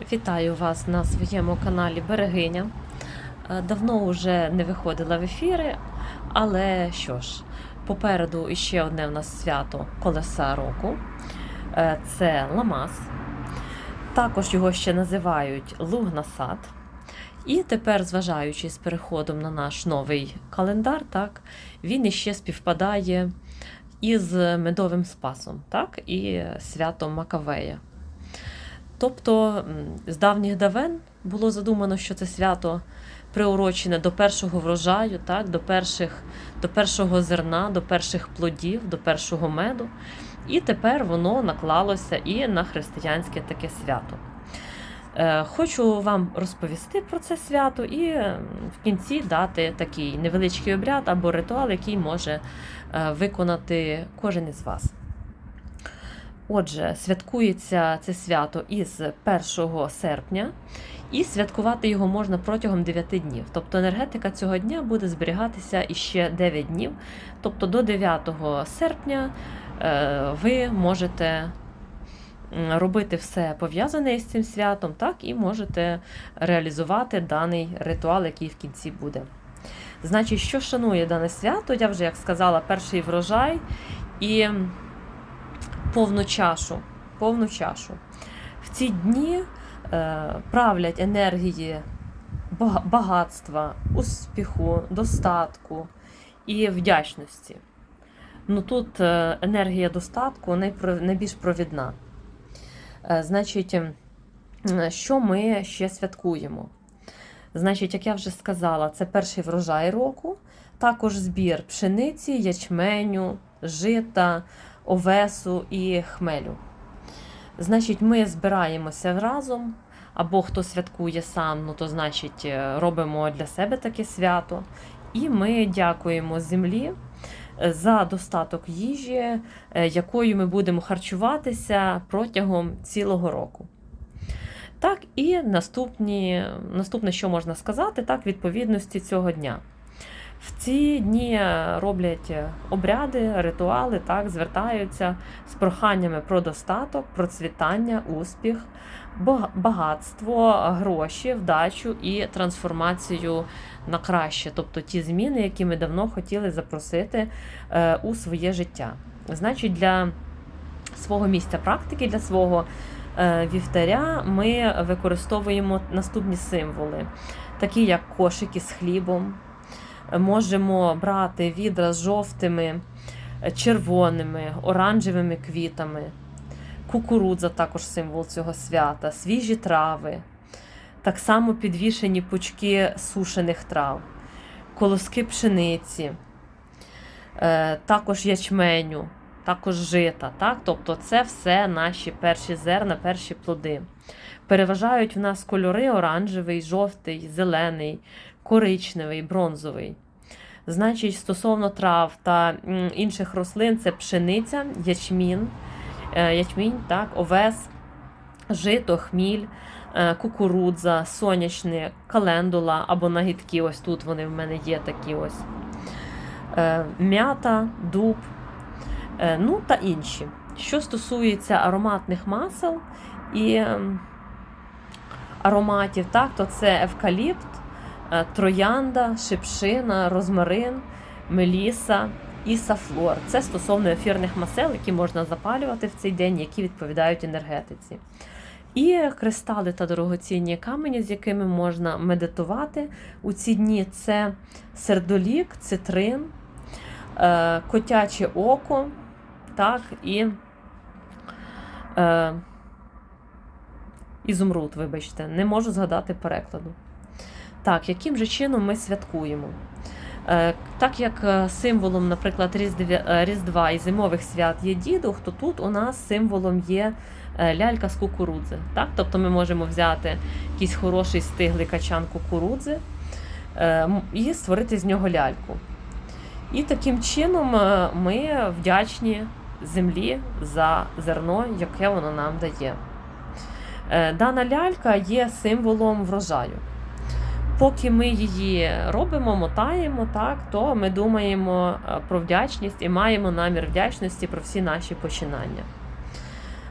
Вітаю вас на своєму каналі Берегиня. Е, Давно вже не виходила в ефіри, але що ж, попереду іще одне в нас свято Колеса року. Е, Це Ламас. Також його ще називають Лугнасад. І тепер, зважаючи з переходом на наш новий календар, так, він іще співпадає із медовим спасом, так, і святом Макавея. Тобто з давніх давен було задумано, що це свято приурочене до першого врожаю, так, до, перших, до першого зерна, до перших плодів, до першого меду. І тепер воно наклалося і на християнське таке свято. Е, Хочу вам розповісти про це свято і в кінці дати такий невеличкий обряд або ритуал, який може е, виконати кожен із вас. Отже, святкується це свято із 1 серпня, і святкувати його можна протягом 9 днів. Тобто енергетика цього дня буде зберігатися іще 9 днів. Тобто до 9 серпня е, ви можете робити все пов'язане із цим святом, так і можете реалізувати даний ритуал, який в кінці буде. Значить, що шанує дане свято? Я вже як сказала, перший врожай і повну чашу. Повну чашу. В ці дні е, правлять енергії багатства, успіху, достатку і вдячності. Ну тут е, енергія достатку найбільш провідна. Е, значить, що ми ще святкуємо? Значить, як я вже сказала, це перший врожай року, також збір пшениці, ячменю, жита, овесу і хмелю. Значить, ми збираємося разом, або хто святкує сам, ну то значить е, робимо для себе таке свято. І ми дякуємо землі е, за достаток їжі, е, якою ми будемо харчуватися протягом цілого року. Так, і наступні, наступне, що можна сказати, так, відповідності цього дня. В ці дні роблять обряди, ритуали, так, звертаються з проханнями про достаток, процвітання, успіх, багатство, гроші, вдачу і трансформацію на краще, тобто ті зміни, які ми давно хотіли запросити е, у своє життя. Значить, для свого місця практики, для свого е, вівтаря ми використовуємо наступні символи, такі як кошики з хлібом. Можемо брати відра з жовтими, е, червоними, оранжевими квітами. Кукурудза також символ цього свята, свіжі трави, так само підвішені пучки сушених трав, колоски пшениці, е, також ячменю, також жита. Так? Тобто це все наші перші зерна, перші плоди. Переважають в нас кольори оранжевий, жовтий, зелений, коричневий, бронзовий. Значить, стосовно трав та інших рослин, це пшениця, ячмін, е, ячмінь, так, овес, жито, хміль, е, кукурудза, сонячник, календула або нагідки. Ось тут вони в мене є такі ось. Е, М'ята, дуб, ну та інші. Що стосується ароматних масел і ем, ароматів, так, то це евкаліпт, троянда, шипшина, розмарин, меліса і сафлор. Це стосовно ефірних масел, які можна запалювати в цей день, які відповідають енергетиці. І кристали та дорогоцінні камені, з якими можна медитувати у ці дні, це сердолік, цитрин, е, котяче око, так, і е, ізумруд, вибачте, не можу згадати перекладу. Так, яким же чином ми святкуємо? Е, Так як е, символом, наприклад, е, Різдва і зимових свят є дідух, то тут у нас символом є лялька з кукурудзи. Так? Тобто ми можемо взяти якийсь хороший стиглий качан кукурудзи і створити з нього ляльку. І таким чином ми вдячні землі за зерно, яке воно нам дає. Дана лялька є символом врожаю. Поки ми її робимо, мотаємо, так, то ми думаємо е, про вдячність і маємо намір вдячності про всі наші починання.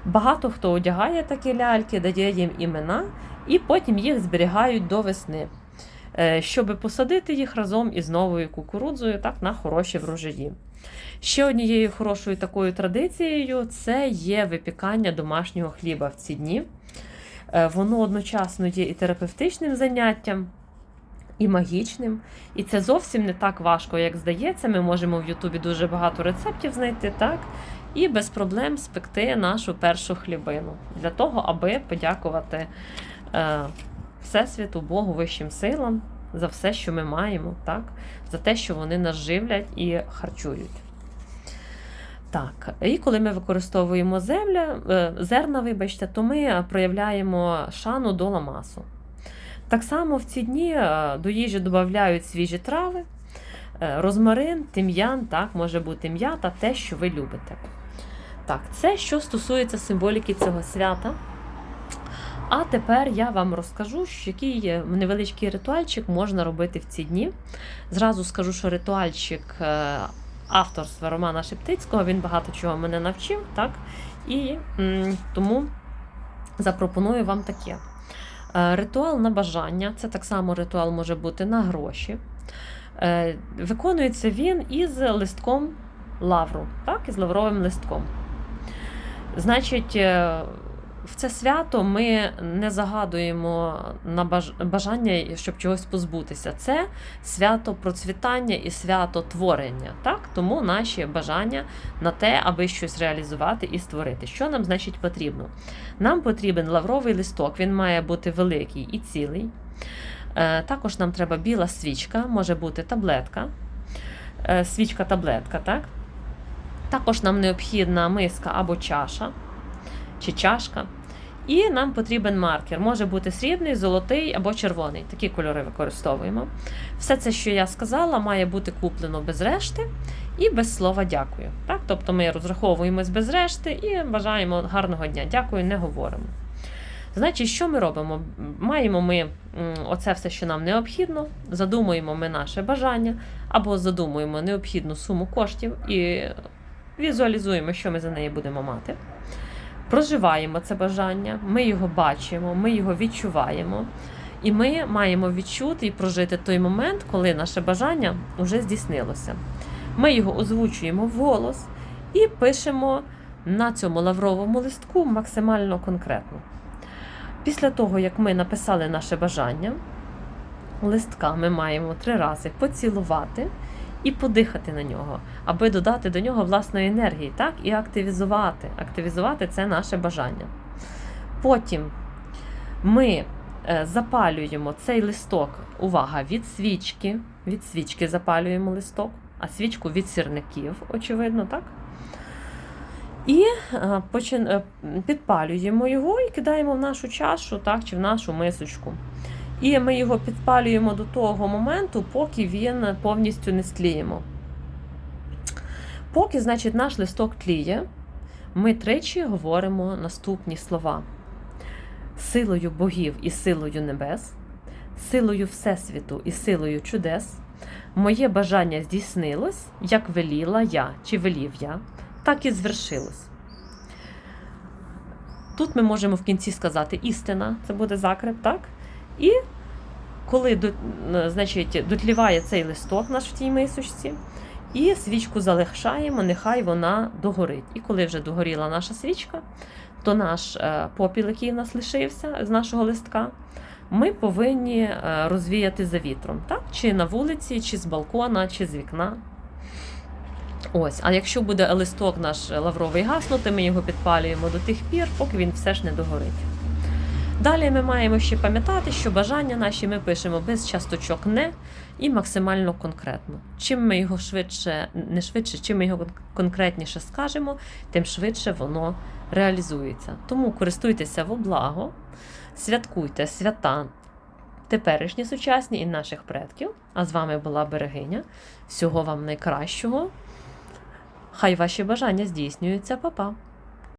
Багато хто одягає такі ляльки, дає їм імена і потім їх зберігають до весни, е, щоб посадити їх разом із новою кукурудзою так, на хороші врожаї. Ще однією хорошою такою традицією це є випікання домашнього хліба в ці дні. Е, Воно одночасно є і терапевтичним заняттям, і магічним. І це зовсім не так важко, як здається. Ми можемо в Ютубі дуже багато рецептів знайти, так? І без проблем спекти нашу першу хлібину для того, аби подякувати е, Всесвіту, Богу, вищим силам за все, що ми маємо, так? за те, що вони нас живлять і харчують. Так, і коли ми використовуємо земля, е, зерна, вибачте, то ми проявляємо шану до ламасу. Так само в ці дні е, до їжі додають свіжі трави, е, розмарин, тим'ян, так, може бути м'ята, те, що ви любите. Так, це що стосується символіки цього свята. А тепер я вам розкажу, який невеличкий ритуальчик можна робити в ці дні. Зразу скажу, що ритуальчик е, авторства Романа Шептицького, він багато чого мене навчив, так? І тому запропоную вам таке. Е, Ритуал на бажання це так само ритуал може бути на гроші. Е, Виконується він із листком лавру, так, із лавровим листком. Значить, е, в це свято ми не загадуємо на бажання, щоб чогось позбутися. Це свято процвітання і свято творення. Так? Тому наші бажання на те, аби щось реалізувати і створити. Що нам, значить, потрібно? Нам потрібен лавровий листок, він має бути великий і цілий. Е, Також нам треба біла свічка, може бути таблетка, Е, свічка-таблетка, так? Також нам необхідна миска або чаша чи чашка. І нам потрібен маркер. Може бути срібний, золотий або червоний. Такі кольори використовуємо. Все це, що я сказала, має бути куплено без решти і без слова дякую. Так? Тобто ми розраховуємось без решти і бажаємо гарного дня. Дякую, не говоримо. Значить, що ми робимо? Маємо ми оце все, що нам необхідно, задумуємо ми наше бажання, або задумуємо необхідну суму коштів і візуалізуємо, що ми за неї будемо мати. Проживаємо це бажання, ми його бачимо, ми його відчуваємо. І ми маємо відчути і прожити той момент, коли наше бажання вже здійснилося. Ми його озвучуємо вголос і пишемо на цьому лавровому листку максимально конкретно. Після того, як ми написали наше бажання, листка ми маємо три рази поцілувати і подихати на нього, аби додати до нього власної енергії, так, і активізувати. Активізувати це наше бажання. Потім ми е, запалюємо цей листок, увага, від свічки. Від свічки запалюємо листок, а свічку від сірників, очевидно, так? І е, е, підпалюємо його і кидаємо в нашу чашу, так, чи в нашу мисочку. І ми його підпалюємо до того моменту, поки він повністю не стліємо. Поки, значить, наш листок тліє, ми тричі говоримо наступні слова: силою богів і силою небес, силою Всесвіту і силою чудес, моє бажання здійснилось, як веліла я чи велів я, так і звершилось. Тут ми можемо в кінці сказати істина, це буде закреп, так? І коли значить, дотліває цей листок наш в тій мисочці, і свічку залишаємо, нехай вона догорить. І коли вже догоріла наша свічка, то наш е, попіл, який у нас лишився з нашого листка, ми повинні е, розвіяти за вітром, так? чи на вулиці, чи з балкона, чи з вікна. Ось, а якщо буде листок наш лавровий гаснути, ми його підпалюємо до тих пір, поки він все ж не догорить. Далі ми маємо ще пам'ятати, що бажання наші ми пишемо без часточок не і максимально конкретно. Чим ми його швидше, не швидше, чим ми його конкретніше скажемо, тим швидше воно реалізується. Тому користуйтеся во благо, святкуйте свята теперішні сучасні і наших предків. А з вами була Берегиня. Всього вам найкращого. Хай ваші бажання здійснюються, Па-па!